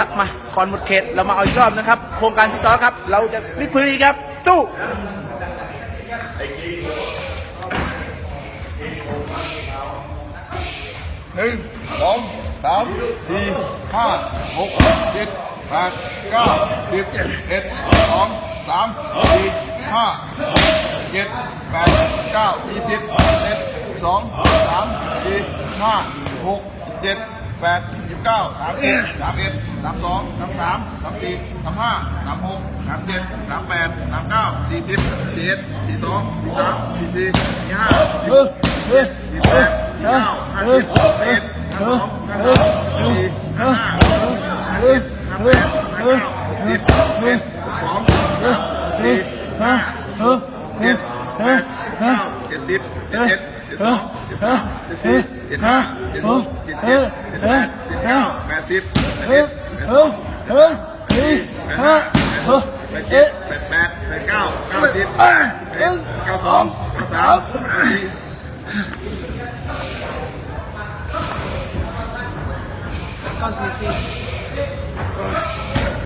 ครับมาก่อนหมดเขตเรามาเอาอีกรอบนะครับ โครงการพี่ต่อครับ เราจะวิดพื้นอีกครับ สู้หนึ่งสองสามสี่ห้าหกเจ็ดแปดเก้าสิบเอ็ดสองสามสี่ห้าหกเจ็ดแปดเก้ายี่สิบเอ็ดสองสามสี่ห้าหกเจ็ดแปด เก้าสามสิบสามเอ็ดสามสองสามสามสามสี่สามห้าสามหกสามเจ็ดสามแปดสามเก้าสี่สิบสี่เอ็ดสี่สองสี่สามสี่สี่สี่ห้าสี่แปดสี่เก้าห้าสิบสี่เอ็ดห้าสองห้าสามสี่ห้าห้าห้าเจ็ดห้าแปดห้าเก้าสิบเอ็ดสองสี่ห้าเจ็ดแปดเก้าเจ็ดสิบเจ็ดเอ็ดเจ็ดสองเจ็ดสามเจ็ดสี่เจ็ดห้าเจ็ดหกเจ็ดเจ็ดเจ็ดแปด เจ็ดเก้าแปดสิบแปดเอ้แปดสองแปดสาแปดสี่แปดห้าแปดเจ็ดแปดแปดแปดเก้าเก้าสิบเอ็ดเก้าสองเก้าสามเก้าสี่สี่